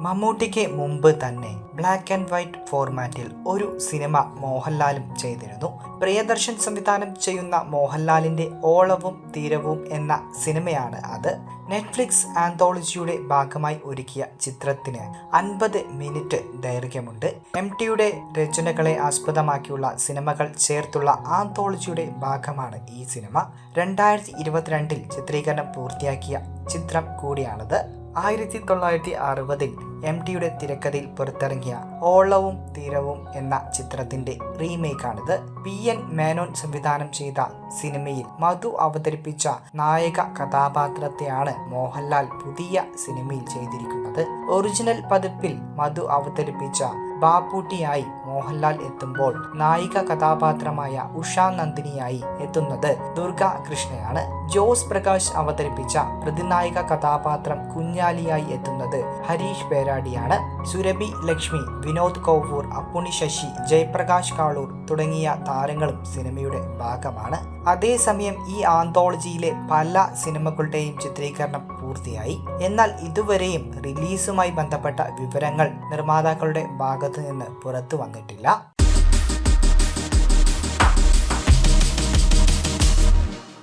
മമ്മൂട്ടിക്ക് മുമ്പ് തന്നെ ബ്ലാക്ക് ആൻഡ് വൈറ്റ് ഫോർമാറ്റിൽ ഒരു സിനിമ മോഹൻലാലും ചെയ്തിരുന്നു. പ്രിയദർശൻ സംവിധാനം ചെയ്യുന്ന മോഹൻലാലിന്റെ ഓളവും തീരവും എന്ന സിനിമയാണ് അത്. നെറ്റ്ഫ്ലിക്സ് ആന്തോളജിയുടെ ഭാഗമായി ഒരുക്കിയ ചിത്രത്തിന് അൻപത് മിനിറ്റ് ദൈർഘ്യമുണ്ട്. എം ടിയുടെ രചനകളെ ആസ്പദമാക്കിയുള്ള സിനിമകൾ ചേർത്തുള്ള ആന്തോളജിയുടെ ഭാഗമാണ് ഈ സിനിമ രണ്ടായിരത്തി ഇരുപത്തിരണ്ടിൽ ചിത്രീകരണം പൂർത്തിയാക്കിയ ചിത്രം കൂടിയാണിത്. ആയിരത്തി തൊള്ളായിരത്തി അറുപതിൽ എം ടിയുടെ തിരക്കഥയിൽ പുറത്തിറങ്ങിയ ഓളവും തീരവും എന്ന ചിത്രത്തിന്റെ റീമേക്കാണിത്. P N. മേനോൻ സംവിധാനം ചെയ്ത സിനിമയിൽ മധു അവതരിപ്പിച്ച നായക കഥാപാത്രത്തെയാണ് മോഹൻലാൽ പുതിയ സിനിമയിൽ ചെയ്തിരിക്കുന്നത്. ഒറിജിനൽ പതിപ്പിൽ മധു അവതരിപ്പിച്ച ബാപ്പൂട്ടിയായി മോഹൻലാൽ എത്തുമ്പോൾ നായിക കഥാപാത്രമായ ഉഷാ നന്ദിനിയായി എത്തുന്നത് ദുർഗ കൃഷ്ണയാണ്. ജോസ് പ്രകാശ് അവതരിപ്പിച്ച പ്രതിനായിക കഥാപാത്രം കുഞ്ഞാലിയായി എത്തുന്നത് ഹരീഷ് പേരാടിയാണ്. സുരഭി ലക്ഷ്മി വിനോദ് കൗവൂർ അപ്പുണി ശശി ജയപ്രകാശ് കാളൂർ തുടങ്ങിയ താരങ്ങളും സിനിമയുടെ ഭാഗമാണ്. അതേസമയം ഈ ആന്തോളജിയിലെ പല സിനിമകളുടെയും ചിത്രീകരണം പൂർത്തിയായി. എന്നാൽ ഇതുവരെയും റിലീസുമായി ബന്ധപ്പെട്ട വിവരങ്ങൾ നിർമ്മാതാക്കളുടെ ഭാഗത്തു നിന്ന് പുറത്തു വന്നിട്ടില്ല